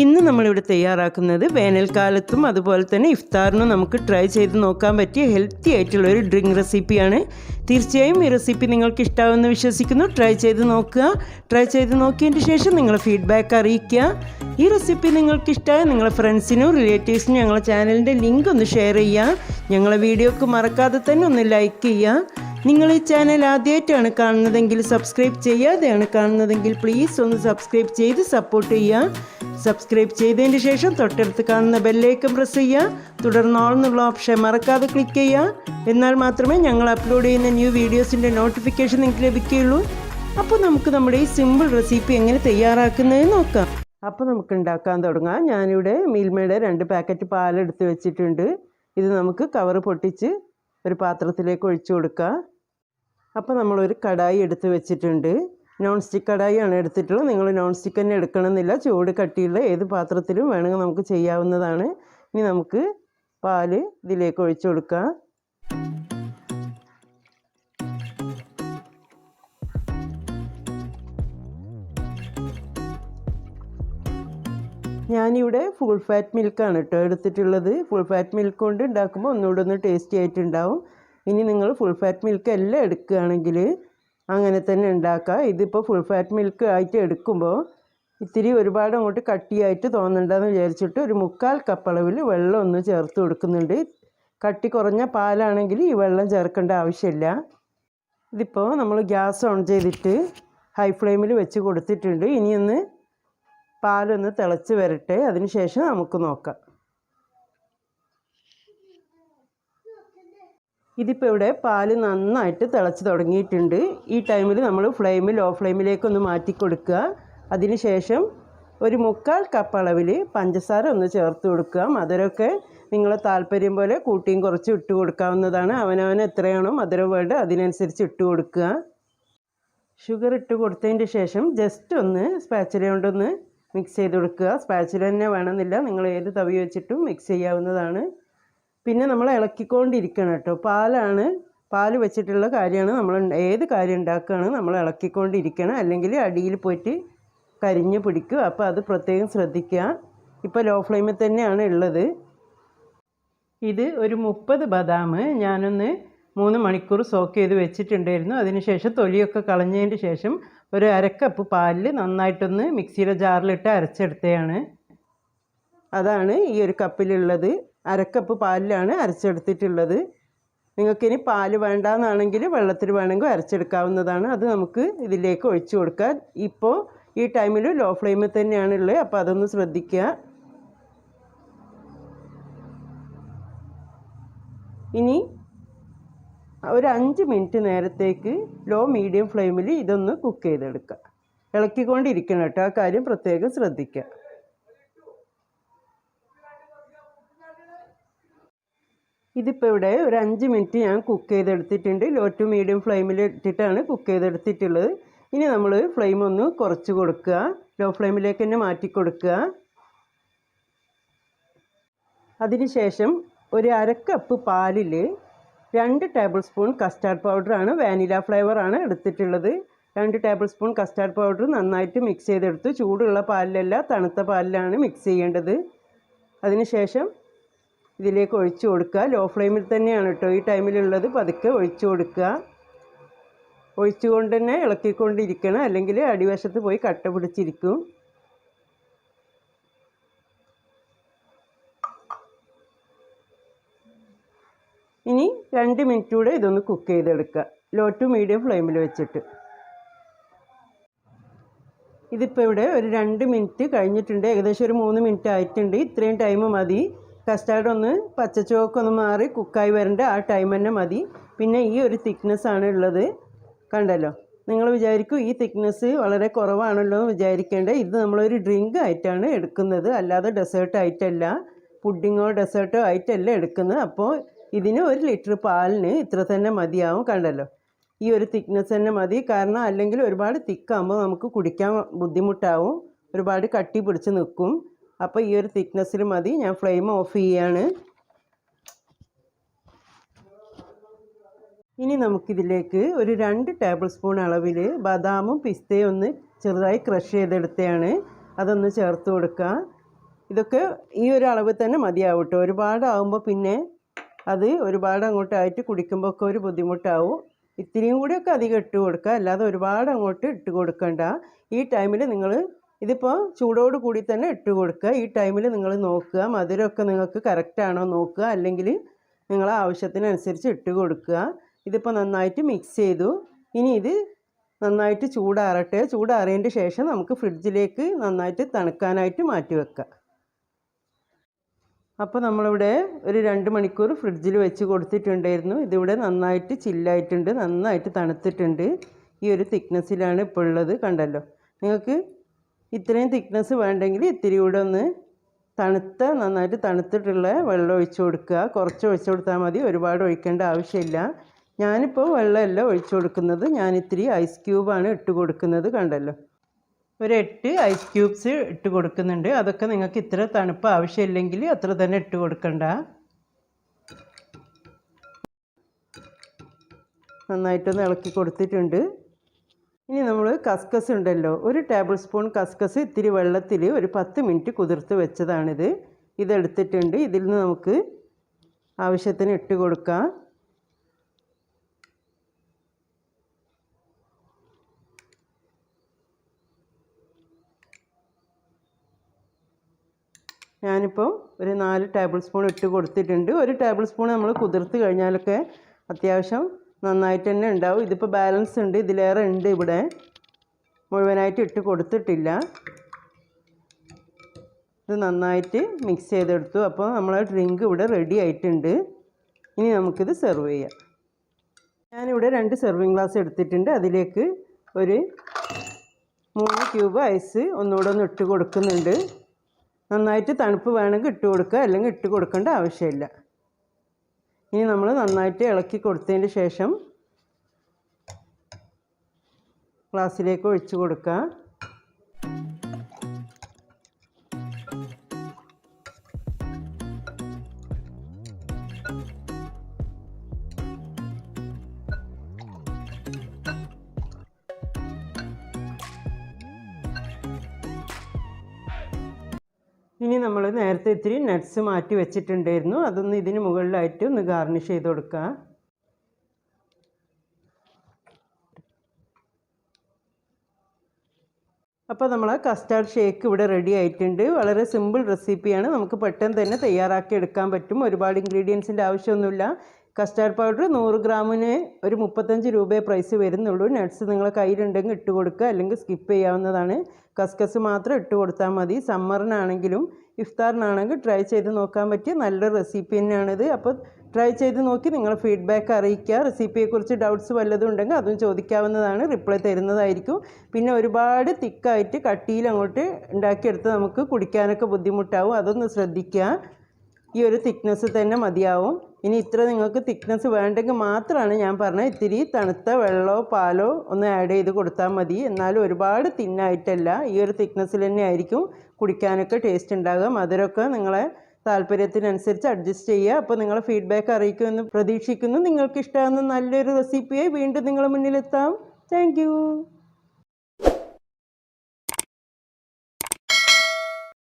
ഇന്ന് നമ്മളിവിടെ തയ്യാറാക്കുന്നത് വേനൽക്കാലത്തും അതുപോലെ തന്നെ ഇഫ്താറിനും നമുക്ക് ട്രൈ ചെയ്ത് നോക്കാൻ പറ്റിയ ഹെൽത്തി ആയിട്ടുള്ള ഒരു ഡ്രിങ്ക് റെസിപ്പിയാണ് തീർച്ചയായും ഈ റെസിപ്പി നിങ്ങൾക്ക് ഇഷ്ടാവുമെന്ന് വിശ്വസിക്കുന്നു. ട്രൈ ചെയ്ത് നോക്കുക. ട്രൈ ചെയ്ത് നോക്കിയതിന് ശേഷം നിങ്ങളെ ഫീഡ്ബാക്ക് അറിയിക്കുക. ഈ റെസിപ്പി നിങ്ങൾക്ക് ഇഷ്ടമായ നിങ്ങളെ ഫ്രണ്ട്സിനും റിലേറ്റീവ്സിനും ഞങ്ങളെ ചാനലിന്റെ ലിങ്ക് ഒന്ന് ഷെയർ ചെയ്യുക. ഞങ്ങളെ വീഡിയോക്ക് മറക്കാതെ തന്നെ ഒന്ന് ലൈക്ക് ചെയ്യുക. നിങ്ങൾ ഈ ചാനൽ ആദ്യമായിട്ടാണ് കാണുന്നതെങ്കിൽ സബ്സ്ക്രൈബ് ചെയ്യാതെയാണ് കാണുന്നതെങ്കിൽ പ്ലീസ് ഒന്ന് സബ്സ്ക്രൈബ് ചെയ്ത് സപ്പോർട്ട് ചെയ്യുക. സബ്സ്ക്രൈബ് ചെയ്തതിന് ശേഷം തൊട്ടടുത്ത് കാണുന്ന ബെല്ലൈക്കൺ പ്രസ് ചെയ്യുക. തുടർന്ന് ഓൾ എന്നുള്ള ഓപ്ഷൻ മറക്കാതെ ക്ലിക്ക് ചെയ്യുക. എന്നാൽ മാത്രമേ ഞങ്ങൾ അപ്ലോഡ് ചെയ്യുന്ന ന്യൂ വീഡിയോസിന്റെ നോട്ടിഫിക്കേഷൻ നിങ്ങൾക്ക് ലഭിക്കുകയുള്ളൂ. അപ്പോൾ നമുക്ക് നമ്മുടെ ഈ സിമ്പിൾ റെസിപ്പി എങ്ങനെ തയ്യാറാക്കുന്നത് നോക്കാം. അപ്പോൾ നമുക്ക് ഉണ്ടാക്കാൻ തുടങ്ങാം. ഞാനിവിടെ മിൽമയുടെ രണ്ട് പാക്കറ്റ് പാലെടുത്ത് വെച്ചിട്ടുണ്ട്. ഇത് നമുക്ക് കവറ് പൊട്ടിച്ച് ഒരു പാത്രത്തിലേക്ക് ഒഴിച്ചു കൊടുക്കുക. അപ്പോൾ നമ്മളൊരു കടായി എടുത്ത് വെച്ചിട്ടുണ്ട്. നോൺ സ്റ്റിക്ക് കടായിയാണ് എടുത്തിട്ടുള്ളത്. നിങ്ങൾ നോൺ സ്റ്റിക്ക് തന്നെ എടുക്കണമെന്നില്ല. ചൂട് കട്ടിയുള്ള ഏത് പാത്രത്തിലും വേണമെങ്കിൽ നമുക്ക് ചെയ്യാവുന്നതാണ്. ഇനി നമുക്ക് പാൽ ഇതിലേക്ക് ഒഴിച്ചു കൊടുക്കാം. ഞാനിവിടെ ഫുൾ ഫാറ്റ് മിൽക്കാണ് കേട്ടോ എടുത്തിട്ടുള്ളത്. ഫുൾ ഫാറ്റ് മിൽക്ക് കൊണ്ട് ഉണ്ടാക്കുമ്പോൾ ഒന്നുകൂടെ ഒന്ന് ടേസ്റ്റി ആയിട്ടുണ്ടാവും. ഇനി നിങ്ങൾ ഫുൾ ഫാറ്റ് മിൽക്ക് എല്ലാം എടുക്കുകയാണെങ്കിൽ അങ്ങനെ തന്നെ ഉണ്ടാക്കുക ഇതിപ്പോൾ ഫുൾ ഫാറ്റ് മിൽക്ക് ആയിട്ട് എടുക്കുമ്പോൾ ഇത്തിരി ഒരുപാട് അങ്ങോട്ട് കട്ടിയായിട്ട് തോന്നണ്ടെന്ന് വിചാരിച്ചിട്ട് ഒരു മുക്കാൽ കപ്പ് അളവിൽ വെള്ളം ഒന്ന് ചേർത്ത് കൊടുക്കുന്നുണ്ട്. കട്ടി കുറഞ്ഞ പാലാണെങ്കിൽ ഈ വെള്ളം ചേർക്കേണ്ട ആവശ്യമില്ല. ഇതിപ്പോൾ നമ്മൾ ഗ്യാസ് ഓൺ ചെയ്തിട്ട് ഹൈ ഫ്ലെയിമിൽ വെച്ച് കൊടുത്തിട്ടുണ്ട്. ഇനിയൊന്ന് പാലൊന്ന് തിളച്ച് വരട്ടെ. അതിനുശേഷം നമുക്ക് നോക്കാം. ഇതിപ്പോൾ ഇവിടെ പാൽ നന്നായിട്ട് തിളച്ച് തുടങ്ങിയിട്ടുണ്ട്. ഈ ടൈമിൽ നമ്മൾ ഫ്ലെയിം ലോ ഫ്ലെയിമിലേക്കൊന്ന് മാറ്റി കൊടുക്കുക. അതിനുശേഷം ഒരു മുക്കാൽ കപ്പ് അളവിൽ പഞ്ചസാര ഒന്ന് ചേർത്ത് കൊടുക്കുക. മധുരമൊക്കെ നിങ്ങളെ താല്പര്യം പോലെ കൂട്ടിയും കുറച്ച് ഇട്ട് കൊടുക്കാവുന്നതാണ്. അവനവന് എത്രയാണോ മധുരം വേണ്ട അതിനനുസരിച്ച് ഇട്ട് കൊടുക്കുക. ഷുഗർ ഇട്ട് കൊടുത്തതിന്റെ ശേഷം ജസ്റ്റ് ഒന്ന് സ്പാച്ചില കൊണ്ടൊന്ന് മിക്സ് ചെയ്ത് കൊടുക്കുക. സ്പാച്ചിൽ തന്നെ വേണമെന്നില്ല. നിങ്ങൾ ഏത് തവി വെച്ചിട്ടും മിക്സ് ചെയ്യാവുന്നതാണ്. പിന്നെ നമ്മൾ ഇളക്കിക്കൊണ്ടിരിക്കണം കേട്ടോ. പാലാണ് പാൽ വെച്ചിട്ടുള്ള കാര്യമാണ് നമ്മൾ ഏത് കാര്യം ഉണ്ടാക്കുകയാണ് നമ്മൾ ഇളക്കിക്കൊണ്ടിരിക്കണം. അല്ലെങ്കിൽ അടിയിൽ പോയിട്ട് കരിഞ്ഞ് പിടിക്കും അപ്പോൾ അത് പ്രത്യേകം ശ്രദ്ധിക്കുക. ഇപ്പോൾ ലോ ഫ്ലെയിമിൽ തന്നെയാണ് ഉള്ളത്. ഇത് ഒരു മുപ്പത് ബദാം ഞാനൊന്ന് മൂന്ന് മണിക്കൂർ സോക്ക് ചെയ്ത് വെച്ചിട്ടുണ്ടായിരുന്നു. അതിനുശേഷം തൊലിയൊക്കെ കളഞ്ഞതിന് ശേഷം ഒരു അരക്കപ്പ് പാലിൽ നന്നായിട്ടൊന്ന് മിക്സിയുടെ ജാറിലിട്ട് അരച്ചെടുത്തതാണ് അതാണ് ഈ ഒരു കപ്പിലുള്ളത്. അരക്കപ്പ് പാലിലാണ് അരച്ചെടുത്തിട്ടുള്ളത്. നിങ്ങൾക്കിനി പാൽ വേണ്ടാന്നാണെങ്കിൽ വെള്ളത്തിൽ വേണമെങ്കിൽ അരച്ചെടുക്കാവുന്നതാണ്. അത് നമുക്ക് ഇതിലേക്ക് ഒഴിച്ചു കൊടുക്കാം. ഇപ്പോൾ ഈ ടൈമിൽ ലോ ഫ്ലെയിമിൽ തന്നെയാണ് ഉള്ളത്. അപ്പോൾ അതൊന്ന് ശ്രദ്ധിക്കുക. ഇനി ഒരു അഞ്ച് മിനിറ്റ് നേരത്തേക്ക് ലോ മീഡിയം ഫ്ലെയിമിൽ ഇതൊന്ന് കുക്ക് ചെയ്തെടുക്കുക. ഇളക്കിക്കൊണ്ടിരിക്കണം കേട്ടോ. ആ കാര്യം പ്രത്യേകം ശ്രദ്ധിക്കുക. ഇതിപ്പോൾ ഇവിടെ ഒരു അഞ്ച് മിനിറ്റ് ഞാൻ കുക്ക് ചെയ്തെടുത്തിട്ടുണ്ട്. ലോ ടു മീഡിയം ഫ്ലെയിമിൽ ഇട്ടിട്ടാണ് കുക്ക് ചെയ്തെടുത്തിട്ടുള്ളത്. ഇനി നമ്മൾ ഫ്ലെയിം ഒന്ന് കുറച്ച് കൊടുക്കുക. ലോ ഫ്ലെയിമിലേക്ക് തന്നെ മാറ്റി കൊടുക്കുക. അതിനുശേഷം ഒരു അരക്കപ്പ് പാലിൽ രണ്ട് ടേബിൾ സ്പൂൺ കസ്റ്റാർഡ് പൗഡറാണ് വാനില ഫ്ലേവറാണ് എടുത്തിട്ടുള്ളത്. രണ്ട് ടേബിൾ സ്പൂൺ കസ്റ്റാർഡ് പൗഡർ നന്നായിട്ട് മിക്സ് ചെയ്തെടുത്ത് ചൂടുള്ള പാലിലല്ല തണുത്ത പാലിലാണ് മിക്സ് ചെയ്യേണ്ടത്. അതിനുശേഷം ഇതിലേക്ക് ഒഴിച്ചു കൊടുക്കുക. ലോ ഫ്ലെയിമിൽ തന്നെയാണ് കേട്ടോ ഈ ടൈമിലുള്ളത് പതുക്കെ ഒഴിച്ചു കൊടുക്കുക. ഒഴിച്ചുകൊണ്ട് തന്നെ ഇളക്കിക്കൊണ്ടിരിക്കണം. അല്ലെങ്കിൽ അടിവശത്ത് പോയി കട്ട പിടിച്ചിരിക്കും. ഇനി രണ്ട് മിനിറ്റ് കൂടെ ഇതൊന്ന് കുക്ക് ചെയ്തെടുക്കുക. ലോ ടു മീഡിയം ഫ്ലെയിമിൽ വെച്ചിട്ട്. ഇതിപ്പോൾ ഇവിടെ ഒരു രണ്ട് മിനിറ്റ് കഴിഞ്ഞിട്ടുണ്ട്. ഏകദേശം ഒരു മൂന്ന് മിനിറ്റ് ആയിട്ടുണ്ട്. ഇത്രയും ടൈം മതി. കസ്റ്റാർഡ് ഒന്ന് പച്ചച്ചുവക്കൊന്ന് മാറി കുക്കായി വരേണ്ട. ആ ടൈം തന്നെ മതി. പിന്നെ ഈ ഒരു തിക്നെസ് ആണ് ഉള്ളത്. കണ്ടല്ലോ? നിങ്ങൾ വിചാരിക്കും ഈ തിക്നെസ് വളരെ കുറവാണല്ലോ എന്ന് വിചാരിക്കേണ്ട. ഇത് നമ്മളൊരു ഡ്രിങ്ക് ആയിട്ടാണ് എടുക്കുന്നത്. അല്ലാതെ ഡെസേർട്ട് ആയിട്ടല്ല. പുഡിങ്ങോ ഡെസേർട്ടോ ആയിട്ടല്ല എടുക്കുന്നത്. അപ്പോൾ ഇതിന് ഒരു ലിറ്റർ പാലിന് ഇത്ര തന്നെ മതിയാവും കണ്ടല്ലോ. ഈ ഒരു തിക്നെസ് തന്നെ മതി. കാരണം അല്ലെങ്കിൽ ഒരുപാട് തിക്കാകുമ്പോൾ നമുക്ക് കുടിക്കാൻ ബുദ്ധിമുട്ടാവും. ഒരുപാട് കട്ടി പിടിച്ച് നിൽക്കും അപ്പോൾ ഈ ഒരു തിക്നെസ്സിൽ മതി. ഞാൻ ഫ്ലെയിം ഓഫ് ചെയ്യാണ്. ഇനി നമുക്കിതിലേക്ക് ഒരു രണ്ട് ടേബിൾ സ്പൂൺ അളവിൽ ബദാമും പിസ്തയും ഒന്ന് ചെറുതായി ക്രഷ് ചെയ്തെടുത്തതാണ് അതൊന്ന് ചേർത്ത് കൊടുക്കുക ഇതൊക്കെ ഈ ഒരു അളവ് തന്നെ മതിയാവും കേട്ടോ. ഒരുപാടാവുമ്പോൾ പിന്നെ അത് ഒരുപാട് അങ്ങോട്ടായിട്ട് കുടിക്കുമ്പോൾ ഒക്കെ ഒരു ബുദ്ധിമുട്ടാവും. ഇത്തിരിയും കൂടിയൊക്കെ അധികം ഇട്ട് കൊടുക്കുക. അല്ലാതെ ഒരുപാട് അങ്ങോട്ട് ഇട്ട് കൊടുക്കണ്ട. ഈ ടൈമിൽ നിങ്ങൾ ഇതിപ്പോൾ ചൂടോട് കൂടി തന്നെ ഇട്ട് കൊടുക്കുക. ഈ ടൈമിൽ നിങ്ങൾ നോക്കുക. മധുരമൊക്കെ നിങ്ങൾക്ക് കറക്റ്റാണോ നോക്കുക. അല്ലെങ്കിൽ നിങ്ങൾ ആവശ്യത്തിനനുസരിച്ച് ഇട്ട് കൊടുക്കുക. ഇതിപ്പോൾ നന്നായിട്ട് മിക്സ് ചെയ്തു. ഇനി ഇത് നന്നായിട്ട് ചൂടാറട്ടെ. ചൂടാറിയതിന്റെ ശേഷം നമുക്ക് ഫ്രിഡ്ജിലേക്ക് നന്നായിട്ട് തണുക്കാനായിട്ട് മാറ്റി വെക്കാം. അപ്പോൾ നമ്മളിവിടെ ഒരു രണ്ട് മണിക്കൂർ ഫ്രിഡ്ജിൽ വെച്ച് കൊടുത്തിട്ടുണ്ടായിരുന്നു. ഇതിവിടെ നന്നായിട്ട് ചില്ലായിട്ടുണ്ട് നന്നായിട്ട് തണുത്തിട്ടുണ്ട്. ഈ ഒരു തിക്നെസ്സിലാണ് ഇപ്പോൾ ഉള്ളത് കണ്ടല്ലോ. നിങ്ങൾക്ക് ഇത്രയും തിക്നെസ് വേണ്ടെങ്കിൽ ഇത്തിരി കൂടെ ഒന്ന് തണുത്ത നന്നായിട്ട് തണുത്തിട്ടുള്ള വെള്ളം ഒഴിച്ചു കൊടുക്കുക. കുറച്ച് ഒഴിച്ചു കൊടുത്താൽ മതി ഒരുപാട് ഒഴിക്കേണ്ട ആവശ്യമില്ല. ഞാനിപ്പോൾ വെള്ളമല്ല ഒഴിച്ചു കൊടുക്കുന്നത്. ഞാനിത്തിരി ഐസ് ക്യൂബാണ് ഇട്ട് കൊടുക്കുന്നത് കണ്ടല്ലോ. ഒരു എട്ട് ഐസ് ക്യൂബ്സ് ഇട്ട് കൊടുക്കുന്നുണ്ട്. അതൊക്കെ നിങ്ങൾക്ക് ഇത്ര തണുപ്പ് ആവശ്യമില്ലെങ്കിൽ അത്ര തന്നെ ഇട്ട് കൊടുക്കണ്ട. നന്നായിട്ടൊന്ന് ഇളക്കി കൊടുത്തിട്ടുണ്ട്. ഇനി നമ്മൾ കസ്കസ് ഉണ്ടല്ലോ. ഒരു ടേബിൾ സ്പൂൺ കസ്കസ് ഇത്തിരി വെള്ളത്തിൽ ഒരു പത്ത് മിനിറ്റ് കുതിർത്ത് വെച്ചതാണിത്. ഇതെടുത്തിട്ടുണ്ട്. ഇതിൽ നിന്ന് നമുക്ക് ആവശ്യത്തിന് ഇട്ട് കൊടുക്കാം. ഞാനിപ്പോൾ ഒരു നാല് ടേബിൾ സ്പൂൺ ഇട്ട് കൊടുത്തിട്ടുണ്ട്. ഒരു ടേബിൾ സ്പൂൺ നമ്മൾ കുതിർത്ത് കഴിഞ്ഞാലൊക്കെ അത്യാവശ്യം നന്നായിട്ട് തന്നെ ഉണ്ടാവും. ഇതിപ്പോൾ ബാലൻസ് ഉണ്ട്. ഇതിലേറെ ഉണ്ട് ഇവിടെ. മുഴുവനായിട്ട് ഇട്ട് കൊടുത്തിട്ടില്ല. ഇത് നന്നായിട്ട് മിക്സ് ചെയ്തെടുത്തു. അപ്പോൾ നമ്മളെ ഡ്രിങ്ക് ഇവിടെ റെഡി ആയിട്ടുണ്ട്. ഇനി നമുക്കിത് സെർവ് ചെയ്യാം. ഞാനിവിടെ രണ്ട് സെർവിങ് ഗ്ലാസ് എടുത്തിട്ടുണ്ട്. അതിലേക്ക് ഒരു മൂന്ന് ക്യൂബ് ഐസ് ഒന്നുകൂടെ ഒന്ന് ഇട്ട് കൊടുക്കുന്നുണ്ട്. നന്നായിട്ട് തണുപ്പ് വേണമെങ്കിൽ ഇട്ട് കൊടുക്കുക അല്ലെങ്കിൽ ഇട്ട് കൊടുക്കേണ്ട ആവശ്യമില്ല. ഇനി നമ്മൾ നന്നായിട്ട് ഇളക്കി കൊടുത്തതിന് ശേഷം ഗ്ലാസ്സിലേക്ക് ഒഴിച്ച് കൊടുക്കുക. ഇനി നമ്മൾ നേരത്തെ ഇത്തിരി നട്ട്സ് മാറ്റി വെച്ചിട്ടുണ്ടായിരുന്നു. അതൊന്ന് ഇതിന് മുകളിലായിട്ട് ഒന്ന് ഗാർണിഷ് ചെയ്ത് കൊടുക്കുക അപ്പോൾ നമ്മൾ കസ്റ്റാർഡ് ഷേക്ക് ഇവിടെ റെഡി ആയിട്ടുണ്ട്. വളരെ സിമ്പിൾ റെസിപ്പിയാണ് നമുക്ക് പെട്ടെന്ന് തന്നെ തയ്യാറാക്കി എടുക്കാൻ പറ്റും. ഒരുപാട് ഇൻഗ്രീഡിയൻസിന്റെ ആവശ്യമൊന്നുമില്ല. കസ്റ്റാർഡ് പൗഡർ നൂറ് ഗ്രാമിന് ഒരു മുപ്പത്തഞ്ച് രൂപയെ പ്രൈസ് വരുന്നുള്ളൂ. നട്ട്സ് നിങ്ങളെ കയ്യിലുണ്ടെങ്കിൽ ഇട്ട് കൊടുക്കുക അല്ലെങ്കിൽ സ്കിപ്പ് ചെയ്യാവുന്നതാണ്. കസ്കസ് മാത്രം ഇട്ട് കൊടുത്താൽ മതി. സമ്മറിനാണെങ്കിലും ഇഫ്താറിനാണെങ്കിൽ ട്രൈ ചെയ്ത് നോക്കാൻ പറ്റിയ നല്ല റെസിപ്പി തന്നെയാണിത്. അപ്പോൾ ട്രൈ ചെയ്ത് നോക്കി നിങ്ങൾ ഫീഡ്ബാക്ക് അറിയിക്കുക. റെസിപ്പിയെക്കുറിച്ച് ഡൗട്ട്സ് വല്ലതും ഉണ്ടെങ്കിൽ അതും ചോദിക്കാവുന്നതാണ്. റിപ്ലൈ തരുന്നതായിരിക്കും. പിന്നെ ഒരുപാട് തിക്കായിട്ട് കട്ടിയിൽ അങ്ങോട്ട് ഉണ്ടാക്കിയെടുത്ത് നമുക്ക് കുടിക്കാനൊക്കെ ബുദ്ധിമുട്ടാവും. അതൊന്ന് ശ്രദ്ധിക്കുക. ഈ ഒരു തിക്നെസ് തന്നെ മതിയാവും. ഇനി ഇത്ര നിങ്ങൾക്ക് തിക്നെസ് വേണ്ടെങ്കിൽ മാത്രമാണ് ഞാൻ പറഞ്ഞത്. ഇത്തിരി തണുത്ത വെള്ളമോ പാലോ ഒന്ന് ആഡ് ചെയ്ത് കൊടുത്താൽ മതി. എന്നാലും ഒരുപാട് തിന്നായിട്ടല്ല ഈ ഒരു തിക്നെസ്സിൽ തന്നെ ആയിരിക്കും കുടിക്കാനൊക്കെ ടേസ്റ്റ് ഉണ്ടാകുക. മധുരമൊക്കെ നിങ്ങളെ താല്പര്യത്തിനനുസരിച്ച് അഡ്ജസ്റ്റ് ചെയ്യുക. അപ്പോൾ നിങ്ങളെ ഫീഡ്ബാക്ക് അറിയിക്കുമെന്ന് പ്രതീക്ഷിക്കുന്നു. നിങ്ങൾക്ക് ഇഷ്ടമാകുന്ന നല്ലൊരു റെസിപ്പിയായി വീണ്ടും നിങ്ങളുടെ മുന്നിലെത്താം. താങ്ക്